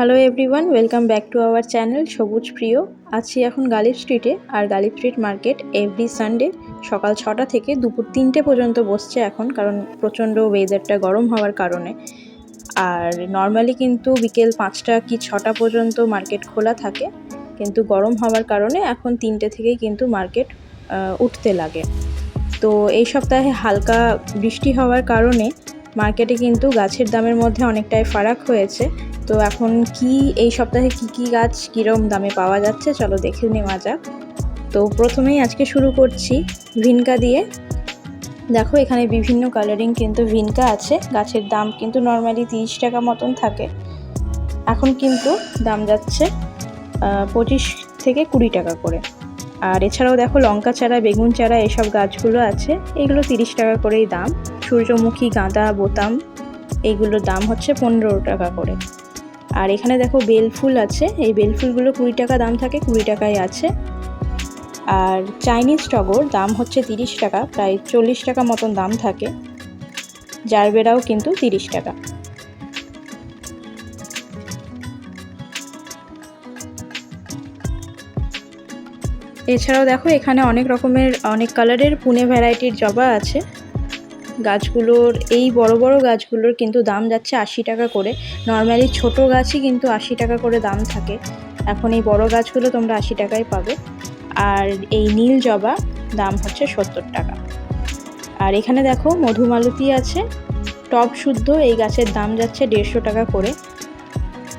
Hello everyone welcome back to our channel সবুজ প্রিয় আছি এখন গালিব স্ট্রিটে আর Ghalib street market every Sunday সকাল ছটা থেকে দুপুর তিনটে পর্যন্ত বসছে এখন, কারণ প্রচণ্ড ওয়েদারটা গরম হওয়ার কারণে। আর নর্মালি কিন্তু বিকেল পাঁচটা কি ছটা পর্যন্ত মার্কেট খোলা থাকে, কিন্তু গরম হওয়ার কারণে এখন তিনটে থেকেই কিন্তু মার্কেট উঠতে লাগে। তো এই সপ্তাহে হালকা বৃষ্টি হওয়ার কারণে মার্কেটে কিন্তু গাছের দামের মধ্যে অনেকটাই ফারাক হয়েছে। তো এখন কি, এই সপ্তাহে কি কি গাছ কীরকম দামে পাওয়া যাচ্ছে? চলো দেখে নেওয়া যাক। তো প্রথমেই আজকে শুরু করছি ভিনকা দিয়ে। দেখো, এখানে বিভিন্ন কালারিং কিন্তু ভিনকা আছে। গাছের দাম কিন্তু নর্মালি তিরিশ টাকা মতন থাকে। এখন কিন্তু দাম যাচ্ছে পঁচিশ থেকে কুড়ি টাকা করে। আর এছাড়াও দেখো, লঙ্কা চারা, বেগুন চারা, এসব গাছগুলো আছে। এগুলো তিরিশ টাকা করেই দাম। সূর্যমুখী গাঁদা বোতাম এইগুলোর দাম হচ্ছে পনেরো টাকা করে। আর এখানে দেখো বেল ফুল আছে, এই বেল ফুলগুলো কুড়ি টাকা দাম থাকে, কুড়ি টাকায় আছে। আর চাইনিজ টগর দাম হচ্ছে তিরিশ টাকা, প্রায় চল্লিশ টাকা মতন দাম থাকে। জারবেরাও কিন্তু তিরিশ টাকা। এছাড়াও দেখো এখানে অনেক রকমের, অনেক কালারের পুনে ভ্যারাইটির জবা আছে। গাছগুলোর, এই বড় বড় গাছগুলোর কিন্তু দাম যাচ্ছে আশি টাকা করে। নর্মালি ছোট গাছই কিন্তু আশি টাকা করে দাম থাকে। এখন এই বড় গাছগুলো তোমরা আশি টাকায় পাবে। আর এই নীল জবা দাম হচ্ছে সত্তর টাকা। আর এখানে দেখো মধুমালতী আছে। টব শুদ্ধ, এই গাছের দাম যাচ্ছে দেড়শো টাকা করে।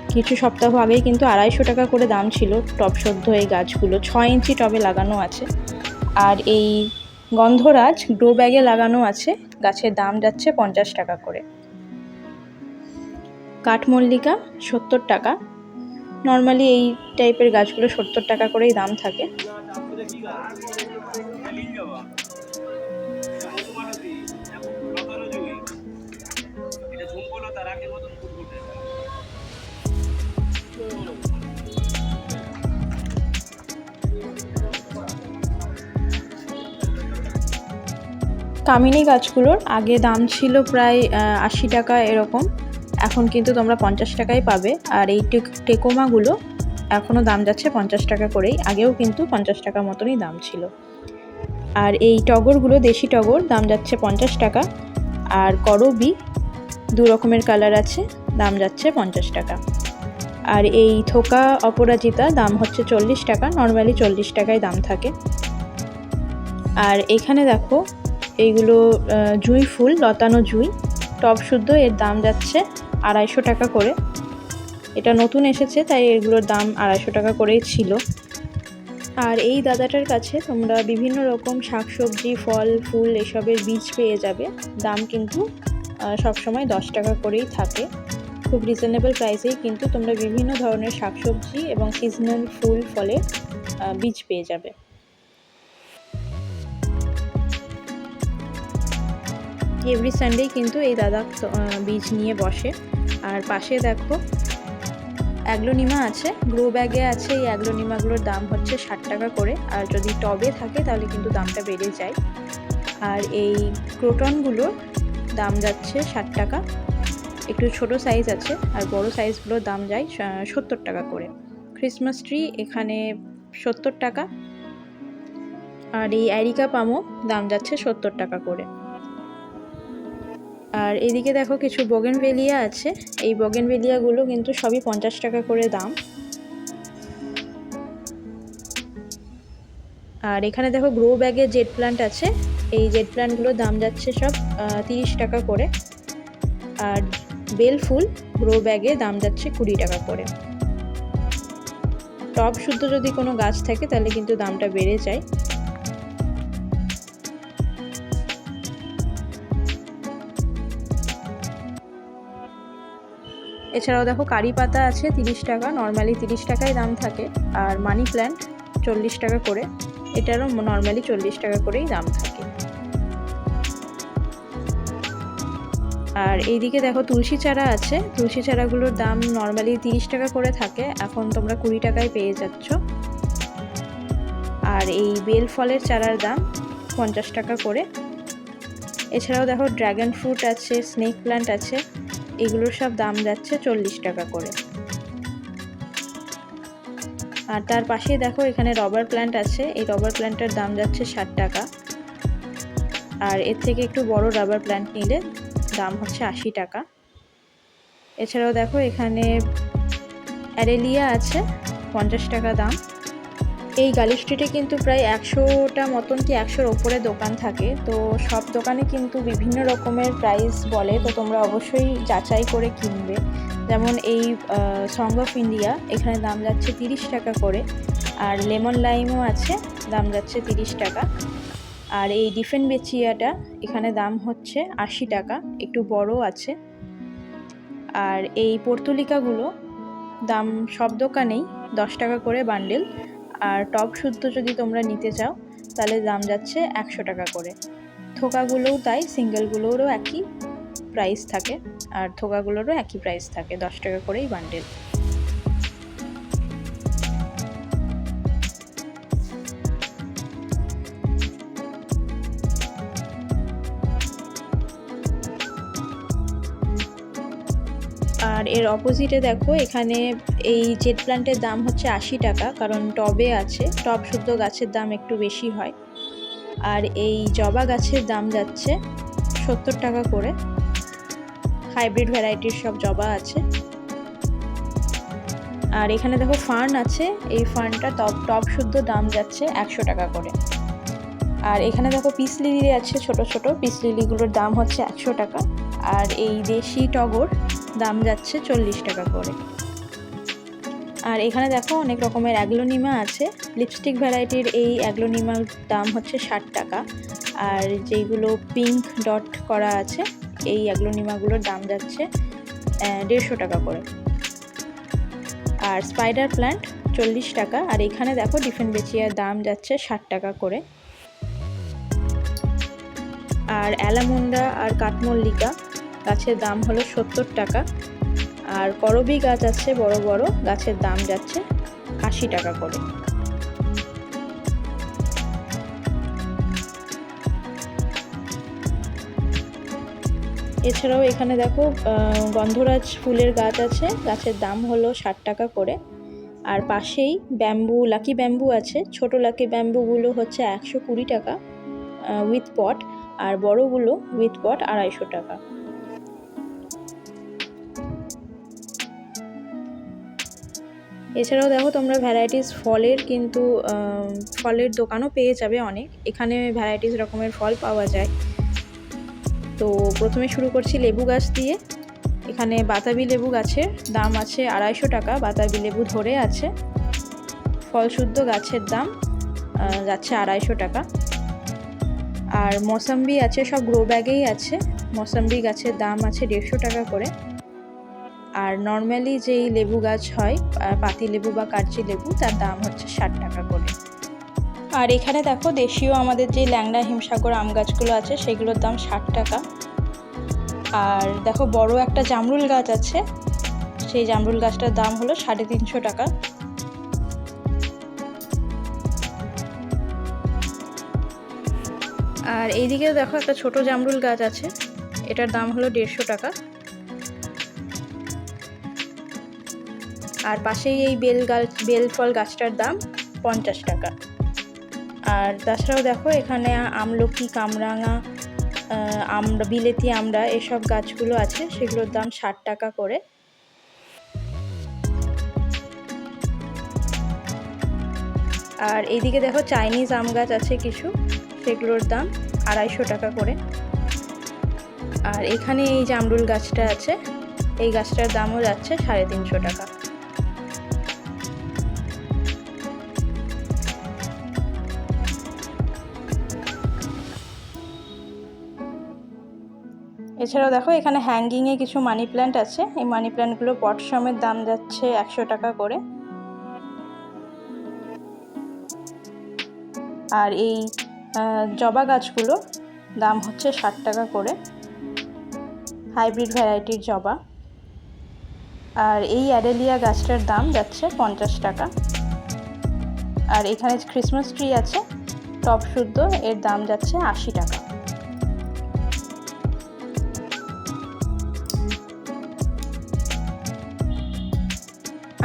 কিছু সপ্তাহ আগেই কিন্তু আড়াইশো টাকা করে দাম ছিল টব শুদ্ধ এই গাছগুলো। ছয় ইঞ্চি টবে লাগানো আছে। আর এই গন্ধরাজ গ্রো ব্যাগে লাগানো আছে গাছের দাম যাচ্ছে পঞ্চাশ টাকা করে। কাঠমল্লিকা, সত্তর টাকা। নর্মালি এই টাইপের গাছগুলো সত্তর টাকা করেই দাম থাকে। কামিনী গাছগুলোর আগে দাম ছিল প্রায় আশি টাকা এরকম। এখন কিন্তু তোমরা পঞ্চাশ টাকায় পাবে। আর এই টেকোমাগুলো এখনও দাম যাচ্ছে পঞ্চাশ টাকা করেই। আগেও কিন্তু পঞ্চাশ টাকা মতনই দাম ছিল। আর এই টগরগুলো, দেশি টগর, দাম যাচ্ছে পঞ্চাশ টাকা। আর করবি, দু রকমের কালার আছে, দাম যাচ্ছে পঞ্চাশ টাকা। আর এই থোকা অপরাজিতা, দাম হচ্ছে চল্লিশ টাকা। নর্মালি চল্লিশ টাকায় দাম থাকে। আর এখানে দেখো এইগুলো জুঁই ফুল, লতানো জুঁই টব শুদ্ধ, এর দাম যাচ্ছে আড়াইশো টাকা করে। এটা নতুন এসেছে, তাই এগুলোর দাম আড়াইশো টাকা করেই ছিল। আর এই দাদাটার কাছে তোমরা বিভিন্ন রকম শাকসবজি, ফল, ফুল এসবের বীজ পেয়ে যাবে। দাম কিন্তু সবসময় দশ টাকা করেই থাকে। খুব রিজনেবল প্রাইসেই কিন্তু তোমরা বিভিন্ন ধরনের শাকসবজি এবং সিজনাল ফুল ফলের বীজ পেয়ে যাবে। এভরি সানডেই কিন্তু এই দাদা বীজ নিয়ে বসে। আর পাশে দেখো, অ্যাগ্লোনিমা আছে। গ্রো ব্যাগে আছে, এই অ্যাগ্লোনিমাগুলোর দাম হচ্ছে ষাট টাকা করে। আর যদি টবে থাকে, তাহলে কিন্তু দামটা বেড়ে যায়। আর এই ক্রোটনগুলোর দাম যাচ্ছে ষাট টাকা। একটু ছোট সাইজ আছে, আর বড় সাইজগুলোর দাম যায় সত্তর টাকা করে। ক্রিসমাস ট্রি এখানে সত্তর টাকা। আর এই অ্যারিকা পামো দাম যাচ্ছে সত্তর টাকা করে। আর এদিকে দেখো কিছু বগেনভেলিয়া আছে। এই বগেনভেলিয়াগুলো কিন্তু সবই পঞ্চাশ টাকা করে দাম। আর এখানে দেখো গ্রো ব্যাগে জেট প্লান্ট আছে। এই জেট প্ল্যান্টগুলোর দাম যাচ্ছে সব তিরিশ টাকা করে। আর বেল ফুল গ্রো ব্যাগে দাম যাচ্ছে কুড়ি টাকা করে। টপ শুদ্ধ যদি কোনো গাছ থাকে তাহলে কিন্তু দামটা বেড়ে যায়। এছাড়াও দেখো কারি পাতা আছে তিরিশ টাকা নর্মালি তিরিশ টাকায় দাম থাকে। আর মানি প্ল্যান্ট চল্লিশ টাকা করে, এটারও নর্মালি চল্লিশ টাকা করেই দাম থাকে। আর এইদিকে দেখো তুলসী চারা আছে, তুলসী চারাগুলোর দাম নর্মালি তিরিশ টাকা করে থাকে, এখন তোমরা কুড়ি টাকায় পেয়ে যাচ্ছ। আর এই বেল ফলের চারার দাম পঞ্চাশ টাকা করে। এছাড়াও দেখো ড্র্যাগন ফ্রুট আছে স্নেক প্ল্যান্ট আছে এগুলোর সব দাম যাচ্ছে চল্লিশ টাকা করে। আর তার পাশেই দেখো এখানে রবার প্ল্যান্ট আছে, এই রবার প্ল্যান্টের দাম যাচ্ছে ষাট টাকা। আর এর থেকে একটু বড় রাবার প্ল্যান্ট নিলে দাম হচ্ছে আশি টাকা। এছাড়াও দেখো এখানে অ্যারেলিয়া আছে, পঞ্চাশ টাকা দাম। এই গালি স্ট্রিটে কিন্তু প্রায় একশোটা মতন কি একশোর ওপরে দোকান থাকে। তো সব দোকানে কিন্তু বিভিন্ন রকমের প্রাইস বলে। তো তোমরা অবশ্যই যাচাই করে কিনবে। যেমন এই সং অফ ইন্ডিয়া এখানে দাম যাচ্ছে তিরিশ টাকা করে। আর লেমন লাইমও আছে, দাম যাচ্ছে তিরিশ টাকা। আর এই ডিফেন বেচিয়াটা এখানে দাম হচ্ছে আশি টাকা, একটু বড় আছে। আর এই পর্তুলিকাগুলো দাম সব দোকানেই দশ টাকা করে বান্ডেল আর টপ শুদ্ধ যদি তোমরা নিতে চাও, তাহলে দাম যাচ্ছে একশো টাকা করে। থোকাগুলোও তাই, সিঙ্গেলগুলোরও একই প্রাইস থাকে, আর থোকাগুলোরও একই প্রাইস থাকে, দশ টাকা করেই বান্ডেল আর এর অপোজিটে দেখো, এখানে এই জেট প্ল্যান্টের দাম হচ্ছে আশি টাকা, কারণ টবে আছে, টব শুদ্ধ গাছের দাম একটু বেশি হয়। আর এই জবা গাছের দাম যাচ্ছে সত্তর টাকা করে। হাইব্রিড ভ্যারাইটির সব জবা আছে। আর এখানে দেখো ফার্ন আছে, এই ফার্নটা টপ টপ শুদ্ধ দাম যাচ্ছে একশো টাকা করে। আর এখানে দেখো পিস লিলি আছে ছোট ছোট, পিস লিলিগুলোর দাম হচ্ছে একশো টাকা। আর এই দেশি টগর দাম যাচ্ছে চল্লিশ টাকা করে। আর এখানে দেখো অনেক রকমের অ্যাগ্লোনিমা আছে। লিপস্টিক ভ্যারাইটির এই অ্যাগ্লোনিমার দাম হচ্ছে ষাট টাকা। আর যেইগুলো পিঙ্ক ডট করা আছে, এই অ্যাগ্লোনিমাগুলোর দাম যাচ্ছে দেড়শো টাকা করে। আর স্পাইডার প্ল্যান্ট চল্লিশ টাকা। আর এখানে দেখো ডিফেন্ট বেচিয়ার দাম যাচ্ছে ষাট টাকা করে। আর অ্যালামুন্ডা আর কাঠমল্লিকা গাছের দাম হলো সত্তর টাকা। আর করবি গাছ আছে বড় বড়, গাছের দাম যাচ্ছে আশি টাকা করে। এছাড়াও এখানে দেখো গন্ধরাজ ফুলের গাছ আছে, গাছের দাম হলো ষাট টাকা করে। আর পাশেই ব্যাম্বু, লাকি ব্যাম্বু আছে, ছোট লাকি ব্যাম্বুগুলো হচ্ছে একশো কুড়ি টাকা উইথ পট আর বড়গুলো উইথ পট আড়াইশো টাকা। এছাড়াও দেখো তোমরা ভ্যারাইটিস ফলের কিন্তু ফলের দোকানও পেয়ে যাবে অনেক। এখানে ভ্যারাইটিস রকমের ফল পাওয়া যায়। তো প্রথমে শুরু করছি লেবু গাছ দিয়ে। এখানে বাতাবি লেবু গাছের দাম আছে আড়াইশো টাকা। বাতাবি লেবু ধরে আছে। ফলশুদ্ধ গাছের দাম যাচ্ছে আড়াইশো টাকা। আর মৌসাম্বি আছে, সব গ্রো ব্যাগেই আছে। মৌসাম্বি গাছের দাম আছে দেড়শো টাকা করে। আর নর্মালি যেই লেবু গাছ হয় পাতি লেবু বা কারচি লেবু, তার দাম হচ্ছে ষাট টাকা করে। আর এখানে দেখো, দেশীয় আমাদের যে ল্যাংড়া হিমসাগর আম গাছগুলো আছে, সেগুলোর দাম ষাট টাকা। আর দেখো, বড় একটা জামরুল গাছ আছে, সেই জামরুল গাছটার দাম হলো সাড়ে তিনশো টাকা। আর এইদিকে দেখো একটা ছোট জামরুল গাছ আছে, এটার দাম হলো দেড়শো টাকা। আর পাশেই এই বেল গাছ বেল ফল গাছটার দাম পঞ্চাশ টাকা। আর তাছাড়াও দেখো এখানে আমলকি, কামরাঙা আমরা বিলেতি আমরা এসব গাছগুলো আছে, সেগুলোর দাম ষাট টাকা করে। আর এইদিকে দেখো চাইনিজ আম গাছ আছে কিছু, সেগুলোর দাম আড়াইশো টাকা করে। আর এখানে এই জামরুল গাছটা আছে, এই গাছটার দামও যাচ্ছে সাড়ে তিনশো টাকা। এছাড়াও দেখো, এখানে হ্যাঙ্গিংয়ে কিছু মানি প্ল্যান্ট আছে। এই মানি প্ল্যান্টগুলো পট সমেত দাম যাচ্ছে একশো টাকা করে। আর এই জবা গাছগুলো দাম হচ্ছে ষাট টাকা করে। হাইব্রিড ভ্যারাইটির জবা। আর এই অ্যাডেলিয়া গাছটার দাম যাচ্ছে পঞ্চাশ টাকা। আর এখানে ক্রিসমাস ট্রি আছে, টপ শুদ্ধ, এর দাম যাচ্ছে আশি টাকা।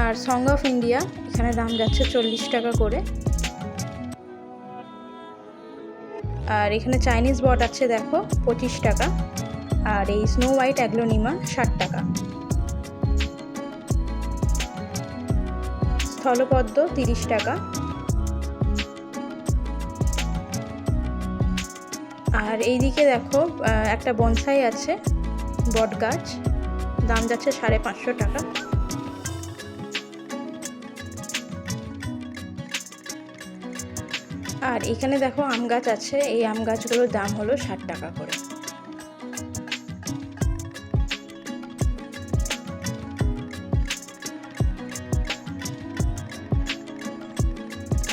আর সং অফ ইন্ডিয়া এখানে দাম যাচ্ছে চল্লিশ টাকা করে। আর এখানে চাইনিজ বট আছে, দেখো, পঁচিশ টাকা। আর এই স্নো হোয়াইট অ্যাগ্লোনিমা ষাট টাকা। স্থলপদ্ম, তিরিশ টাকা। আর এইদিকে দেখো একটা বনসাই আছে বট গাছ দাম যাচ্ছে সাড়ে পাঁচশো টাকা। আর এখানে দেখো আম গাছ আছে, এই আম গাছগুলোর দাম হলো ষাট টাকা করে।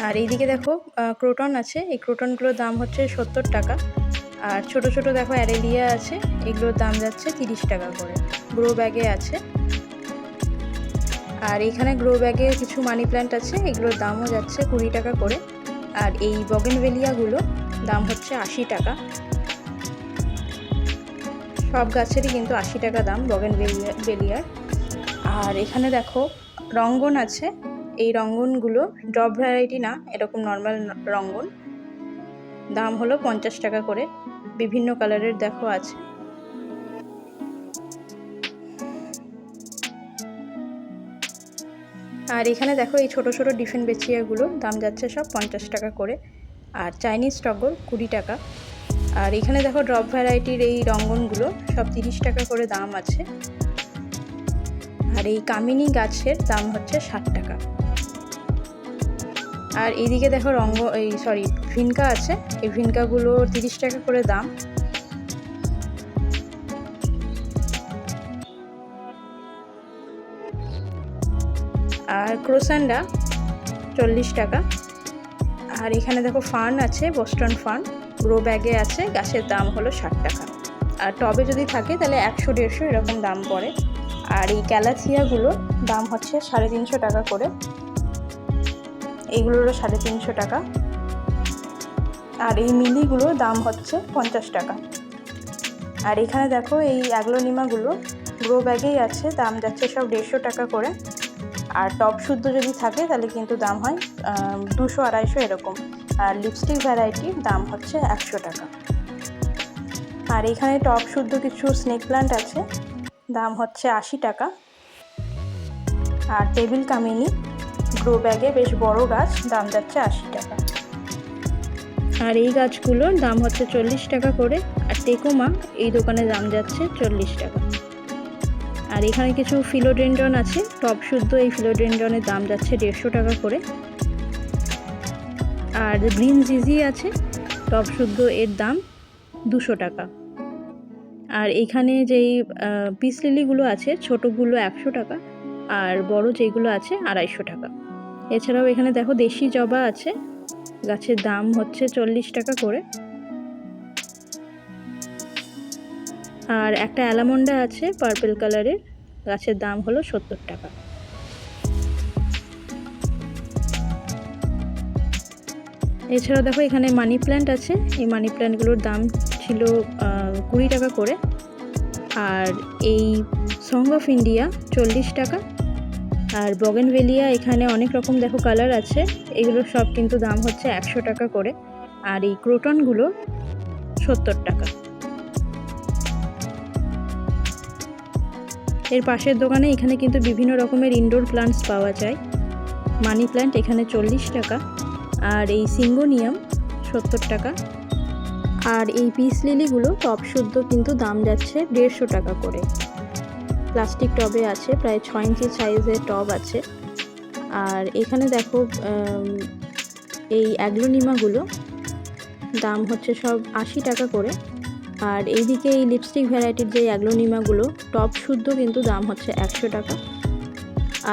আর এইদিকে দেখো ক্রোটন আছে, এই ক্রোটনগুলোর দাম হচ্ছে সত্তর টাকা। আর ছোট ছোট দেখো অ্যারেলিয়া আছে, এগুলোর দাম যাচ্ছে তিরিশ টাকা করে, গ্রো ব্যাগে আছে। আর এখানে গ্রো ব্যাগে কিছু মানি প্ল্যান্ট আছে, এগুলোর দামও যাচ্ছে কুড়ি টাকা করে। আর এই বগেনভেলিয়াগুলো দাম হচ্ছে আশি টাকা। সব গাছেরই কিন্তু আশি টাকা দাম বগেন বেলিয়ার। আর এখানে দেখো রঙ্গন আছে। এই রঙ্গনগুলো ড্রপ ভ্যারাইটি না, এরকম নর্মাল রঙ্গন। দাম হলো পঞ্চাশ টাকা করে। বিভিন্ন কালারের দেখো আছে। আর এখানে দেখো এই ছোট ছোট ডিফেন বেচিয়াগুলো, দাম যাচ্ছে সব পঞ্চাশ টাকা করে। আর চাইনিজ টগর কুড়ি টাকা। আর এখানে দেখো ড্রপ ভ্যারাইটির এই রঙ্গনগুলো, সব তিরিশ টাকা করে দাম আছে। আর এই কামিনী গাছের দাম হচ্ছে ষাট টাকা। আর এইদিকে দেখো রঙ্গ, এই সরি, ভিনকা আছে। এই ভিনকাগুলো তিরিশ টাকা করে দাম। আর ক্রোসান্ডা চল্লিশ টাকা। আর এখানে দেখো ফার্ন আছে, বোস্টন ফার্ন। গ্রো ব্যাগে আছে, গাছের দাম হলো ষাট টাকা। আর টবে যদি থাকে তাহলে একশো, দেড়শো এরকম দাম পড়ে। আর এই ক্যালাথিয়াগুলো দাম হচ্ছে সাড়ে তিনশো টাকা করে। এইগুলোরও সাড়ে তিনশো টাকা। আর এই মিলিগুলোর দাম হচ্ছে পঞ্চাশ টাকা। আর এখানে দেখো এই অ্যাগ্লোনিমাগুলো গ্রো ব্যাগেই আছে, দাম যাচ্ছে সব দেড়শো টাকা করে। আর টপ শুদ্ধ যদি থাকে, তাহলে কিন্তু দাম হয় দুশো আড়াইশো এরকম। আর লিপস্টিক ভ্যারাইটির দাম হচ্ছে একশো টাকা। আর এখানে টপ শুদ্ধ কিছু স্নেক প্লান্ট আছে, দাম হচ্ছে আশি টাকা। আর টেবিল কামিনি গ্রো ব্যাগে বেশ বড় গাছ, দাম যাচ্ছে আশি টাকা। আর এই গাছগুলোর দাম হচ্ছে চল্লিশ টাকা করে, আর টেকোমা, এই দোকানে দাম যাচ্ছে চল্লিশ টাকা। আর এখানে কিছু ফিলোডেন্ড্রন আছে। টপ শুদ্ধ এই ফিলোডেন্ড্রনের দাম যাচ্ছে দেড়শো টাকা করে। আর গ্রিন জিজি আছে, টপ শুদ্ধ এর দাম দুশো টাকা। আর এখানে যেই পিস লিলিগুলো আছে, ছোটোগুলো একশো টাকা, আর বড় যেগুলো আছে আড়াইশো টাকা। এছাড়াও এখানে দেখো দেশি জবা আছে, গাছের দাম হচ্ছে চল্লিশ টাকা করে। আর একটা অ্যালামন্ডা আছে পার্পেল কালারের, গাছের দাম হলো সত্তর টাকা। এছাড়া দেখো এখানে মানি প্ল্যান্ট আছে, এই মানি প্ল্যান্টগুলোর দাম ছিল কুড়ি টাকা করে। আর এই সং অফ ইন্ডিয়া চল্লিশ টাকা। আর বগেনভেলিয়া এখানে অনেক রকম দেখো কালার আছে এগুলো সব কিন্তু দাম হচ্ছে একশো টাকা করে। আর এই ক্রোটনগুলো সত্তর টাকা। এর পাশের দোকানে এখানে কিন্তু বিভিন্ন রকমের ইনডোর প্লান্টস পাওয়া যায়। মানি প্ল্যান্ট এখানে চল্লিশ টাকা, আর এই সিঙ্গোনিয়াম সত্তর টাকা। আর এই পিস লিলিগুলো টপ শুদ্ধ কিন্তু দাম যাচ্ছে দেড়শো টাকা করে। প্লাস্টিক টবে আছে, প্রায় ছয় ইঞ্চি সাইজের টব আছে। আর এখানে দেখো এই অ্যাগ্লোনিমাগুলো দাম হচ্ছে সব আশি টাকা করে। আর এইদিকে এই লিপস্টিক ভ্যারাইটির যে অ্যাগ্লোনিমাগুলো টপ শুদ্ধ কিন্তু দাম হচ্ছে একশো টাকা।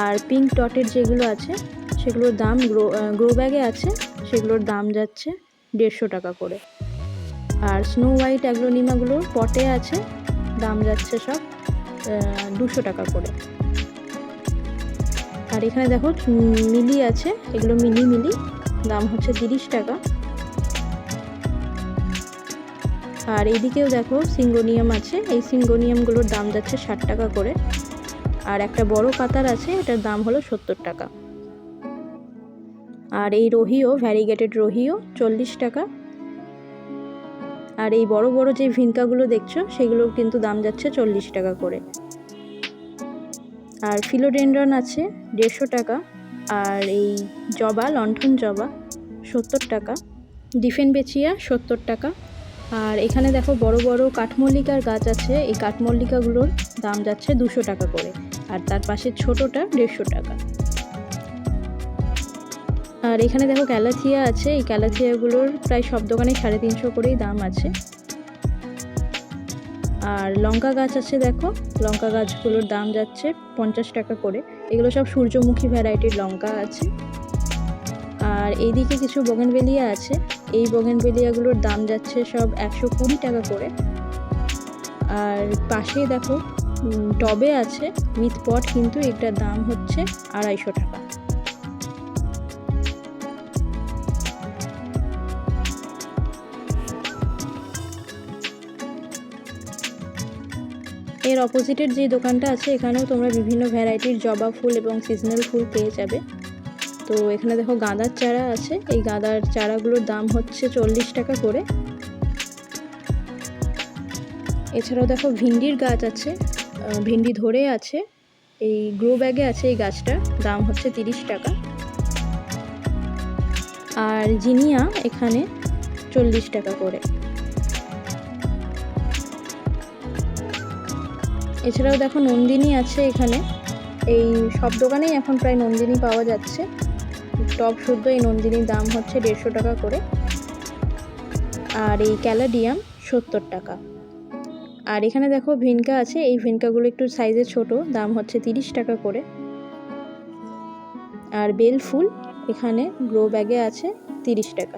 আর পিঙ্ক টটের যেগুলো আছে, সেগুলোর দাম গ্রো গ্রো ব্যাগে আছে, সেগুলোর দাম যাচ্ছে দেড়শো টাকা করে। আর স্নো হোয়াইট অ্যাগ্লোনিমাগুলোর পটে আছে, দাম যাচ্ছে সব দুশো টাকা করে। আর এখানে দেখো মিলি আছে, এগুলো মিলি মিলি, দাম হচ্ছে তিরিশ টাকা। আর এইদিকেও দেখো সিঙ্গোনিয়াম আছে। এই সিঙ্গোনিয়ামগুলোর দাম যাচ্ছে ষাট টাকা করে। আর একটা বড় পাতার আছে, এটার দাম হলো সত্তর টাকা। আর এই রোহিও ভ্যারিগেটেড রোহিও, চল্লিশ টাকা। আর এই বড় বড় যে ভিনকাগুলো দেখছ সেগুলো কিন্তু দাম যাচ্ছে চল্লিশ টাকা করে। আর ফিলোডেন্ড্রন আছে, দেড়শো টাকা। আর এই জবা, লণ্ঠন জবা, সত্তর টাকা। ডিফেন বেচিয়া, সত্তর টাকা। আর এখানে দেখো বড় বড় কাঠমল্লিকার গাছ আছে। এই কাঠমল্লিকাগুলোর দাম যাচ্ছে দুশো টাকা করে। আর তার পাশে ছোটোটা দেড়শো টাকা। আর এখানে দেখো ক্যালাথিয়া আছে। এই ক্যালাথিয়াগুলোর প্রায় সব দোকানে সাড়ে তিনশো করেই দাম আছে। আর লঙ্কা গাছ আছে দেখো। লঙ্কা গাছগুলোর দাম যাচ্ছে পঞ্চাশ টাকা করে। এগুলো সব সূর্যমুখী ভ্যারাইটির লঙ্কা আছে। আর এইদিকে কিছু বগেনবেলিয়া আছে। এই বগেনবেলিয়াগুলোর দাম যাচ্ছে সব একশো কুড়ি টাকা করে। আর পাশেই দেখো টবে আছে উইথ পট, কিন্তু এটার দাম হচ্ছে আড়াইশো টাকা। এর অপোজিটের যে দোকানটা আছে, এখানেও তোমরা বিভিন্ন ভ্যারাইটির জবা ফুল এবং সিজনাল ফুল পেয়ে যাবে। তো এখানে দেখো গাঁদার চারা আছে। এই গাঁদার চারাগুলোর দাম হচ্ছে চল্লিশ টাকা করে। এছাড়াও দেখো ভিন্ডির গাছ আছে। ভিন্ডি ধরে আছে। এই গ্রো ব্যাগে আছে এই গাছটা। দাম হচ্ছে তিরিশ টাকা। আর জিনিয়া এখানে চল্লিশ টাকা করে। এছাড়াও দেখো নন্দিনী আছে এখানে। এই সব দোকানেই এখন প্রায় নন্দিনী পাওয়া যাচ্ছে। টপ শুদ্ধ এই নন্দিনীর দাম হচ্ছে দেড়শো টাকা করে। আর এই ক্যালাডিয়াম সত্তর টাকা। আর এখানে দেখো ভিনকা আছে, এই ভিনকাগুলো একটু সাইজে ছোট, দাম হচ্ছে তিরিশ টাকা করে। আর বেল ফুল এখানে গ্রো ব্যাগে আছে তিরিশ টাকা।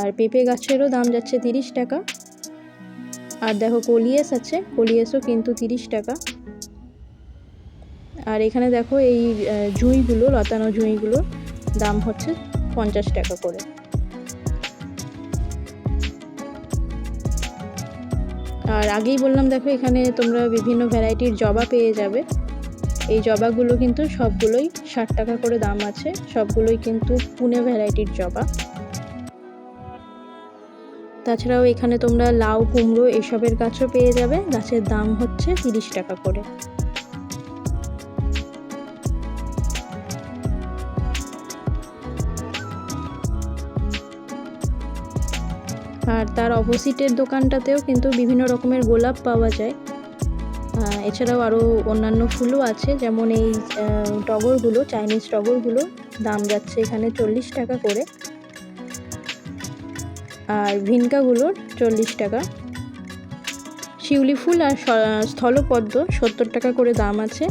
আর পেঁপে গাছেরও দাম যাচ্ছে তিরিশ টাকা। আর দেখো কলিয়াস আছে, কলিয়েসও কিন্তু তিরিশ টাকা। আর এখানে দেখো এই জুঁইগুলো, লতানো জুঁইগুলো দাম হচ্ছে পঞ্চাশ টাকা করে। আর আগেই বললাম, দেখো এখানে তোমরা বিভিন্ন ভ্যারাইটির জবা পেয়ে যাবে। এই জবাগুলো কিন্তু সবগুলোই ষাট টাকা করে দাম আছে। সবগুলোই কিন্তু পুনে ভ্যারাইটির জবা। তাছাড়াও এখানে তোমরা লাউ, কুমড়ো এসবের গাছও পেয়ে যাবে। গাছের দাম হচ্ছে তিরিশ টাকা করে। তার অপোজিটের দোকানটাতেও কিন্তু বিভিন্ন রকমের গোলাপ পাওয়া যায়। এছাড়াও আরও অন্যান্য ফুলও আছে, যেমন এই টগরগুলো চাইনিজ টগরগুলো, দাম যাচ্ছে এখানে চল্লিশ টাকা করে। আর ভিনকাগুলোর চল্লিশ টাকা। শিউলি ফুল আর স্থলপদ্ম সত্তর টাকা করে দাম আছে।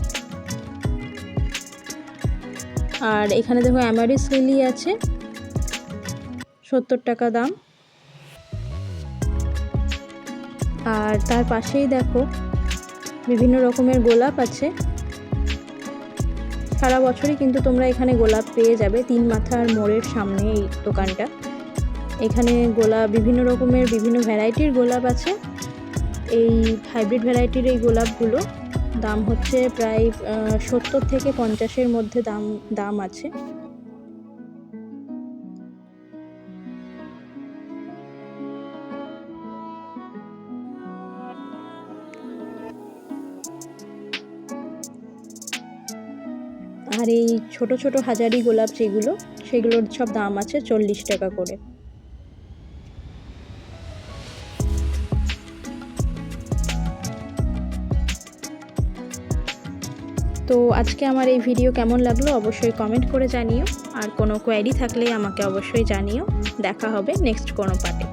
আর এখানে দেখো অ্যামারিস লিলি আছে, সত্তর টাকা দাম। আর তার পাশেই দেখো বিভিন্ন রকমের গোলাপ আছে। সারা বছরই কিন্তু তোমরা এখানে গোলাপ পেয়ে যাবে, তিন মাথার মোড়ের সামনে এই দোকানটা। এখানে গোলাপ বিভিন্ন রকমের বিভিন্ন ভ্যারাইটির গোলাপ আছে। এই হাইব্রিড ভ্যারাইটির এই গোলাপগুলো দাম হচ্ছে প্রায় সত্তর থেকে পঞ্চাশের মধ্যে দাম দাম আছে। আর এই ছোট ছোট হাজারি গোলাপ যেগুলো, সেগুলোর সব দাম আছে চল্লিশ টাকা করে। তো আজকে আমার এই ভিডিও কেমন লাগল অবশ্যই কমেন্ট করে জানিও। আর কোনো কোয়ারি থাকলে আমাকে অবশ্যই জানিও। দেখা হবে নেক্সট কোনো পার্টে